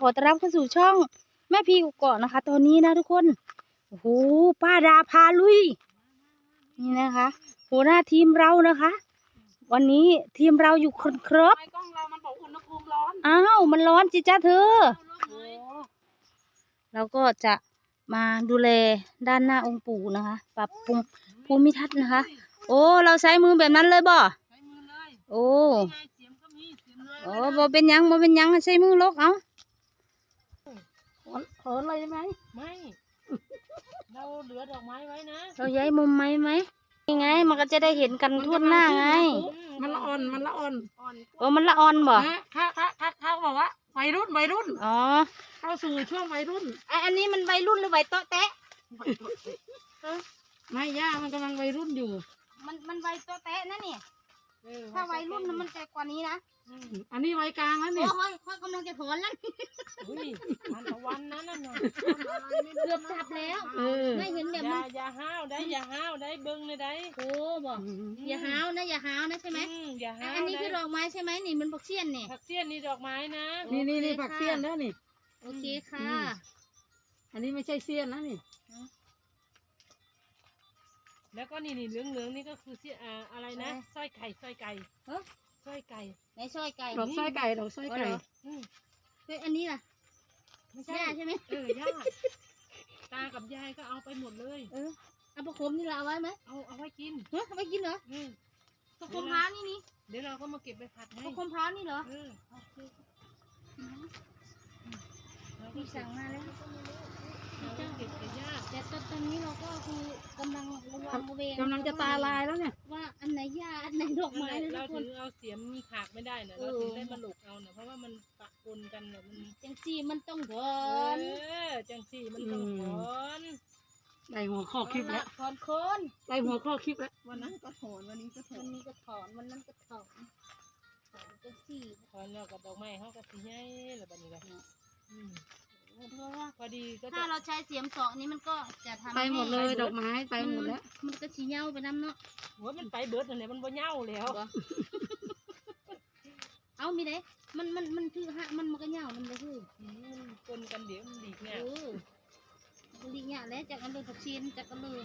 ขอต้อนรับเข้าสู่ช่องแม่พีกเกาะนะคะ ตอนนี้นะทุกคนโอ้โหป้าดาพาลุย นี่นะคะหัวหน้าทีมเรานะคะ วันนี้ทีมเราอยู่คนครบไอ้กล้องเรามันบอกอุณหภูมิร้อนอ้าวมันร้อนจิจ้าเธอ โอ้เราก็จะมาดูแลด้านหน้าองค์ปู่นะคะ ปรับปรุงภูมิทัศน์นะคะ โอ้ เราใช้มือแบบนั้นเลยบ่ใช้มือเลยโอ้ ไงเสียมก็มีเสียมเลยโอ้บ่เป็นหยังบ่เป็นหยังใช้มือลกเอา เขินเลยใช่ไหมไม่ เราเหลือดอกไม้ไว้นะเราย้ายมุมไหมไหมยังไง มันก็จะได้เห็นกันทั่วหน้าไง มันละอ่อนมันละอ่อนโอ้มันละออนบ่นะเขาเขาเขาเขาบอกว่าวัยรุ่นวัยรุ่นอ๋อเข้าสู่ช่วงวัยรุ่นไออันนี้มันวัยรุ่นหรือวัยโตะแตะไม่ย่ามันกำลังวัยรุ่นอยู่ มันมันวัยโตะแตะนะนี่เออถ้าวัยรุ่นน่ะมันจะกว่านี้นะ อืมอันนี้วัยกลางแล้วโอ้เนี่ยยค่อยกำลังจะถอนแล้วอุ้ยอันตะวันนั้นน่ะน่ะเกือบจับแล้วเออไม่เห็นแบบอย่ามันอย่าห้าวได้อย่าห้าวได้เบิ้งเลยได้โอ้บ่อย่าหาวนะอย่าหาวนะใช่ไหมอือย่าอะห้าวอันนี้คือดได้อกไม้ใช่ไหมนี่มันผักเสี้ยนนี่ผักเสี้ยนนี่ดอกไม้นะนี่นี่นี่ผักเสี้ยนแล้วนี่ โอเคค่ะอืมอันนี้ไม่ใช่เสี้ยนนะนี่ แล้วก็นี่นี่เหลืองเหลืองๆนี่ก็คือเสี้ยนอ่าอะไรนะสร้อยไก่สร้อยไก่เอ้อ สร้อยไก่ ในซอยไก่ดอกสร้อยไก่ดอกสร้อยอ๋อไก่เหรออืมเฮ้ยอันนี้ล่ะไม่ใช่ย่าใช่ไหมเออย่าตากับยายก็เอาไปหมดเลย เออเอาประคมนี่เราเอาไว้ไหมเอาเอาไว้กินเฮ้ยเอาไว้กินเหรออืมประคมพร้าวนี่นี่เดี๋ยวเราก็มาเก็บไปผัดให้ประคมพร้าวนี่เหรอเออโอเคเราก็พี่เก็สั่บงมาแล้ว เราก็เก็บกับย่าแต่ตอนนี้เราก็คือกำลังระวังระเวงกำลังจะตาลายแล้วเนี่ยว่าอันไหนหญ้าอันไหนดอกไม้นั่นแหนะละทุเรากคนถึงเอาเสียมขากไม่ได้นะเอเราอถึงได้มาหลกเอาเนะเพราะว่ามันปะปนกันเนี่ยมันจังซี่มันต้องถเออนอจังสี่มันต้องถอนได้หัวข้อคลิปแล้วถอนโคนได้หัวข้อคลิปแล้ววันนั้นก็ถอนวันนี้ก็ถอวันนนี้ก็ถอนวันนั้นก็ถอนถอนจังซี่ถอนแล้วกับดอกไม้เขาก็สีใหญ่แล้วบัดนี้ก็อืม เพราะว่าพอดีก็จะถ้าเราใช้เสียมสองนี้มันก็จะทำไปหมดเลยให้ดอกไม้ไปหมดแล้ว มันก็ชี้เหย้าไปน้ำเนาะหัวมันไปเบิดนั่นแหละมันบ่เหย้าแล้วบ่เอามีเด้มันมันมันคือฮะมันมันก็เหย้ามันก็คืออืมมันปนกันเดี๋ยวมันหลีกเอเนี่ยอลีเนี่ยแล้วจากกันเลยผักชีนจากกันเลย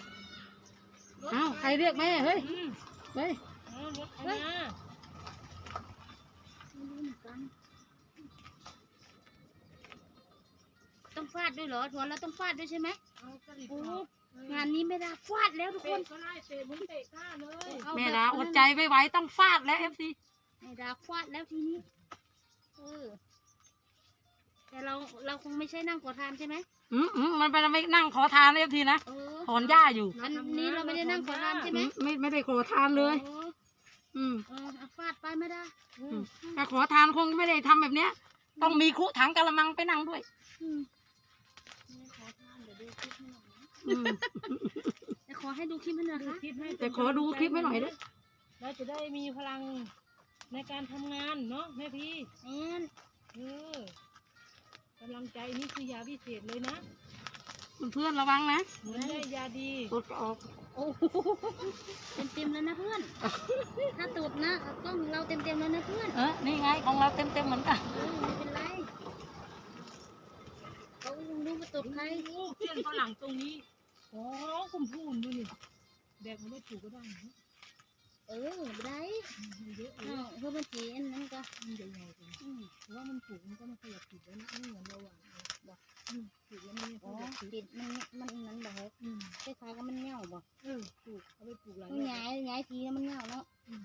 อ้าวใครเรียกแม่เฮ้ยอืมเฮ้ย เอารถเข้ามา ไม่รู้เหมือนกัน ต้องฟาดด้วยเหรอถอนแล้วต้องฟาดด้วยใช่ไหมเอากระดิ่งโอ้เอางานนี้ไม่ได้ฟาดแล้วทุกคเตะนก็ไล่เตะมุ้งเตะข้าเลยเอาแม่แบบดาอดใจไม่ไหวต้องฟาดแล้วเอฟซีแม่ดาฟาดแล้วทีนี้เออแต่เราเราคงไม่ใช่นั่งขอทานใช่ไหมอืมอืมมันไปไม่นั่งขอทานเอฟซีนะเออถอนหญ้าอยู่อันนี้เราไม่ได้นั่งขอทานใช่ไหมอืมไม่ไม่ได้ขอทานเลยโอ้อืมเออเอาฟาดไปไม่ได้อือืมมถ้าขอทานคงไม่ได้ทำแบบเนี้ย ต้องมีคุถังกะละมังไปนั่งด้วย อืมไม่ อยนะอืมแต่ขอให้ดูคลิปให้หน่อยดูค่ะคลิปให้แต่ขอดูคลิปให้หน่อยด้วยเราจะได้มีพลังในการทำงานเนาะแม่พี่แม่นเออกำลังใจนี่คือยาพิเศษเลยนะเพื่อนๆระวังนะเหมือนได้ยาดีกดออก โอ้โหเต็มเต็มๆแล้วนะเพื่อน ถ้าตูดนะกล้องเราเต็มเต็มๆแล้วนะเพื่อนเออนี่ไงของเราเต็มเต็มๆเหมือนกัน เออไม่เป็นไรเขาคงรู้ว่า ตูดใครโอ้เพื่อนฝรั่งตรงนี้โอ้คุณพูนดูนี่แบกมาได้ถูกก็ได้นะเออไม่ได้มันเยอะเลเอยอเพื่อมันสีอันนั้นก็มันใหญ่ๆเลยอืมเพราะว่ามันถูกมันก็ไม่ขยับถูกแล้วนะไม่เหมือนเราอะบอกอืมถูกแล้วมันไม่ขอ๋อยับถูกติดมันมันนั้นแบบอืมคล้ายๆกับมันเหงาบ่เออถูกเอาไปปลูกหลายมันรอบย้ายย้ายทีแล้วมันเหงาเนาะอืม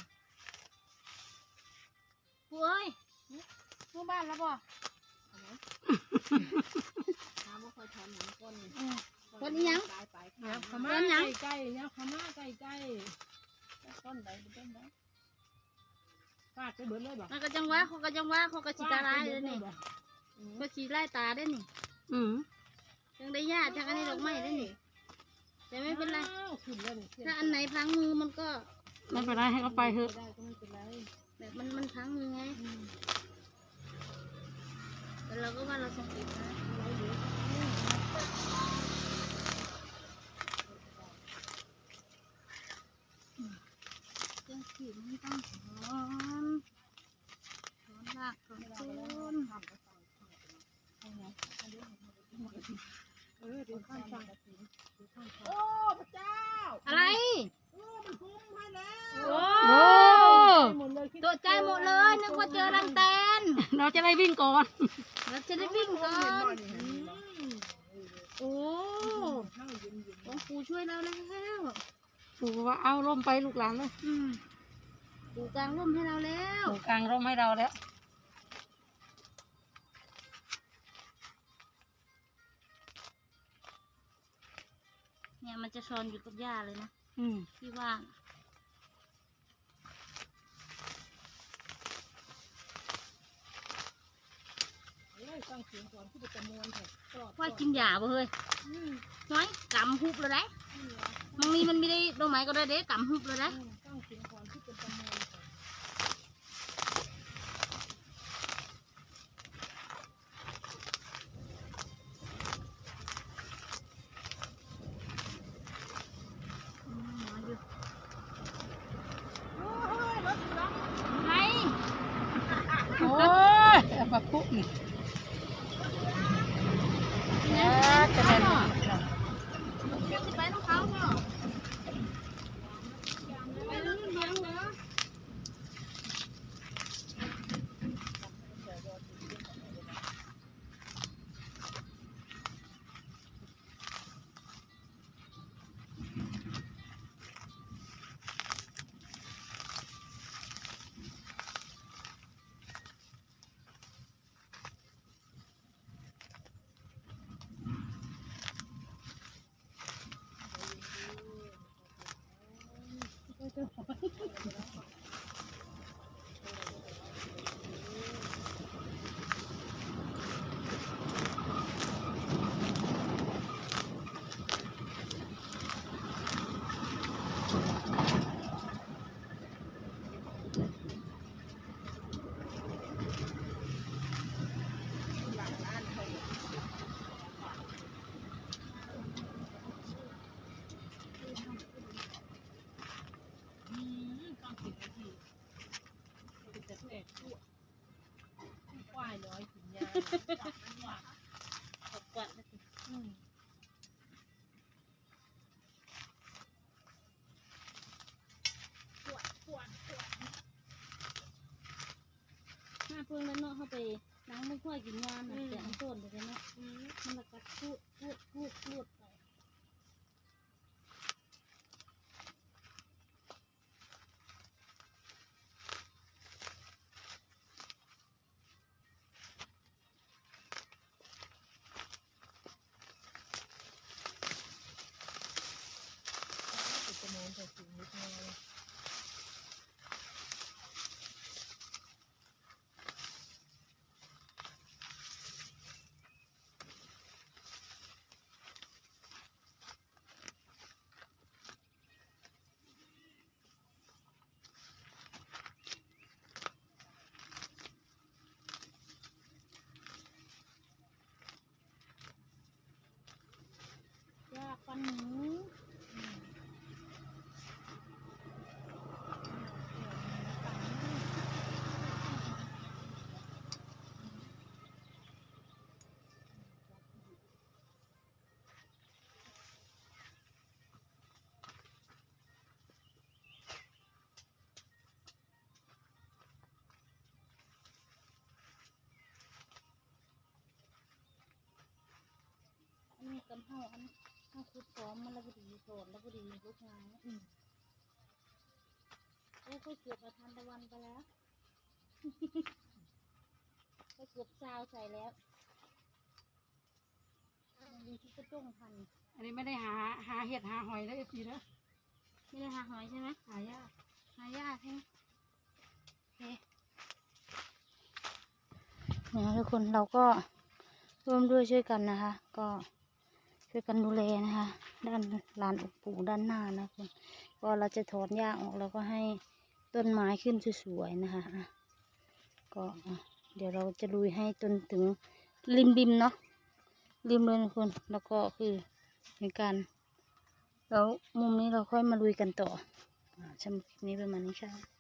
ปุ้ยผู้บ้านแล้วบ่ ถามว่าคอยทำหนังก้นอืมคนนี้ยังยับขม่าเดินยังใกล้ๆยับขม่าใกล้ๆต้นใดต้นใดฟาดไปเบิดเลยบ่มันก็จังว่าเขาก็จังว่าเขาก็สิตาลายเลยนี่ก็สีไล่ตาได้นี่อืมจังได้ยาจังอันนี้ดอกไม้ได้นี่แต่ไม่เป็นไรอ้าวขึ้นแล้วนี่ถ้าอันไหนพังมือมันก็ไม่เป็นไรให้เขาไปเถอะ ได้ก็ไม่เป็นไรแบบมันมันพังมือไง อืม แต่เราก็ว่าเราส่งอีกนะจังขีดมันต้องถอนถอนรากถอนต้นเออเดี๋ยวข้างฝั่งโอ้พระเจ้า อะไร เออมันคุ้มให้แล้ว โอ้ โอ้ หมดเลยคิด ตัวใจหมดเลยนึกว่าเจอรังแตน เราจะได้วิ่งก่อนเราจะได้วิ่งก่อนอืมโอ้ข้าวเย็นหลวงปู่ช่วยเราแล้วปู่ว่าเอาร่มไปลูกหลานเลยอืมปู่กลางร่มให้เราแล้วปู่กลางร่มให้เราแล้วเนี่ยมันจะชอนอยู่กับหญ้าเลยนะอืมที่ว่าง ฟังเสียงก่อนที่จะมวนเถอะกรอบว่ากินหญ้าบ่เฮ้ยอืมน้อยกำหุบเลยได้นี่เหรอมองนี้มันไม่ได้ดอกไม้ก็ได้เด้กำหุบเลยได้อืมฟังเสียงก่อนที่จะประมวลเถอะอืมน้อยอยู่โอ้ยรถล็อกไงโอ้ยเอามาปุ๊บนี่เนี่ย จะเป็น สิไปน้องเขาเนาะ ไปลื่นเลี้ยงเหรอ อืมต้องสิบนาทีเป็น แต่ผู้เอกตัวควายน้อยกินยาจับมันว่าขอบกัดนะสิอืมหน้าเพิ่งแล้วเนาะเข้าไปนั่งไม่ค่อยกินยาน่ะเสียงต้นไปเลยเนาะมันละกัดพูดพูดพูดพูดไป จะมวนเถอะสิ่งนิดหน่อย ยาปันหนูอั นนี้าอันเฮาคุดพร้อมมันแล้วพอดีโสดแล้วพอดีลุกงานอืมโอ้ค่อยเกือบมาทันตะวันไปแล้วก็เกือบซาวใส่แล้วมันดีที่กระจ้งทัน อันนี้ไม่ได้หาหาเห็ดหาหอยแล้วเอฟซีนะไม่ได้หาหอยใช่ไหมหายากหายากใช่ไหมโอเคนะทุกคนเราก็ร่วมด้วยช่วยกันนะคะ ก็ ช่วยกันดูแลนะคะ ด้านลานองค์ปู่ด้านหน้านะคุณก็เราจะถอนหญ้าออกแล้วก็ให้ต้นไม้ขึ้นสวยๆนะคะก็เดี๋ยวเราจะลุยให้จนถึงริมบิมเนาะริมเลยนะคุณแล้วก็คือในการแล้วมุมนี้เราค่อยมาลุยกันต่ออ่าสำหรับคลิปนี้ประมาณนี้ค่ะ